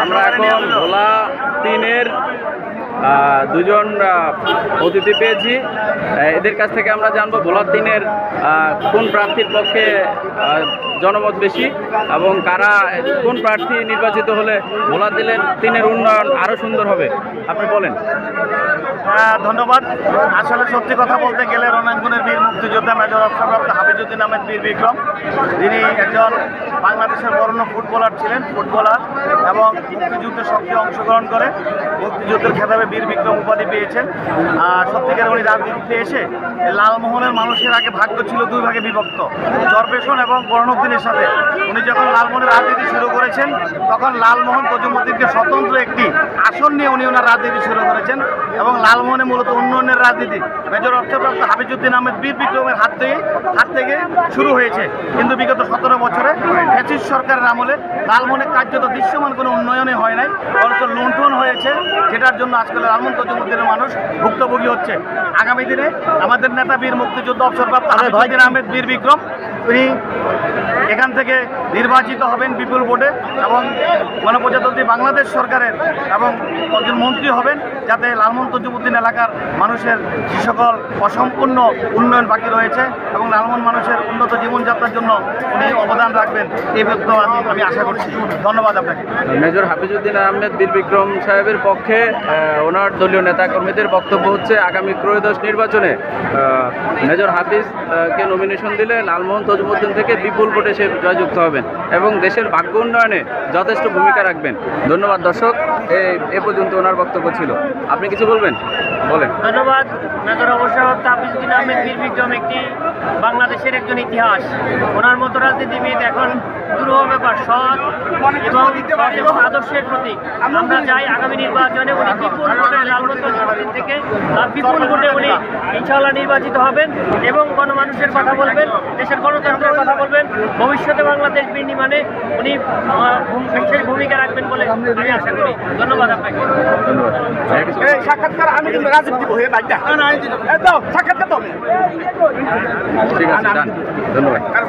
আমরা এখন ভোলা তিনের দুজন অতিথি পেয়েছি। এদের কাছ থেকে আমরা জানব ভোলা তিনের আহ, কোন প্রার্থীর পক্ষে জনমত বেশি এবং কারা কোন প্রার্থী নির্বাচিত হলে ভোলা তিনের তিনের উন্নয়ন আরও সুন্দর হবে। আপনি বলেন। ধন্যবাদ। আসলে সত্যি কথা বলতে গেলে রণাঙ্গনের বীর মুক্তিযোদ্ধা মেজর অবসরপ্রাপ্ত হাফিজুদ্দিন আহমেদ বীর বিক্রম। তিনি একজন বাংলাদেশের বরণ্য ফুটবলার ছিলেন ফুটবলার এবং মুক্তিযুদ্ধে সক্রিয় অংশগ্রহণ করে মুক্তিযুদ্ধের খেতাবে বীর বিক্রম উপাধি পেয়েছেন। আর সত্যিকার উনি রাজনীতিতে এসে লালমোহনের মানুষের আগে ভাগ্য ছিল দুই ভাগে বিভক্ত। চরপেশন এবং বর্ণোদ্দিনের সাথে উনি যখন লালমোহনের রাজনীতি শুরু করেছেন, তখন লালমোহন তজুমুদ্দিনকে স্বতন্ত্র একটি আসন নিয়ে উনি ওনার রাজনীতি শুরু করেছেন এবং লালমোহনে মূলত উন্নয়নের রাজনীতি, মেজর অর্থপ্রাপ্ত হাফিজুদ্দিন আহমেদ, বীর বিক্রমের হাত থেকে হাত থেকে শুরু হয়েছে। কিন্তু বিগত ফ্যাসিস্ট সরকারের আমলে লালমোহনে কার্যত দৃশ্যমান কোনো উন্নয়নে হয় নাই অর্থ লুণ্ঠন হয়েছে যেটার জন্য আজকাল লালমোহন তজুমুদ্দিনের মানুষ ভুক্তভোগী হচ্ছে। আগামী দিনে আমাদের নেতা বীর মুক্তিযুদ্ধ অবসরপ্রাপ্ত আহমেদ বীর বিক্রম তিনি এখান থেকে নির্বাচিত হবেন বিপুল ভোটে এবং গণপ্রজাতন্ত্রী বাংলাদেশ সরকারের এবং একজন মন্ত্রী হবেন যাতে লালমোহন তজুমুদ্দিন এলাকার মানুষের যে সকল অসম্পূর্ণ উন্নয়ন বাকি রয়েছে এবং লালমোহন মানুষের উন্নত জীবনযাত্রার জন্য উনি অবদান রাখবেন, এই ব্যক্ত আমি আমি আশা করছি। ধন্যবাদ আপনাকে। মেজর হাফিজুদ্দিন আহমেদ, বীর বিক্রম সাহেবের পক্ষে ওনার দলীয় নেতাকর্মীদের বক্তব্য হচ্ছে আগামী ত্রয়োদশ নির্বাচনে। মেজর হাফিজকে নমিনেশন দিলে লালমোহন তজুমুদ্দিন থেকে বিপুল ভোটে সে জয়যুক্ত হবেন। এবং দেশের ভাগ্য উন্নয়নে যথেষ্ট ভূমিকা রাখবেন। ধন্যবাদ দর্শক, এ পর্যন্ত ওনার বক্তব্য ছিল। আপনি কিছু বলবেন? বলেন। ধন্যবাদ। একটি বাংলাদেশের একজন ইতিহাস। ওনার মতো রাজনীতিবিদ এখন দুরূহ ব্যাপার, সৎ এবং আদর্শের প্রতীক। আমরা চাই আগামী নির্বাচনে উনি বিপুল ভোটে জনগণ থেকে বিপুল ভোটে উনি ইনশাল্লাহ নির্বাচিত হবেন এবং গণমানুষের কথা বলবেন, দেশের বলবেন ভবিষ্যতে বাংলাদেশ বিনির্মাণে উনি বিশেষ ভূমিকা রাখবেন বলে আমি আশা করি। ধন্যবাদ আপনাকে। সাক্ষাৎকার আমি কিন্তু রাজনীতি দিব হয়ে বাড়িটা সাক্ষাৎকার তো ঠিক আছে ধন্যবাদ। কারণ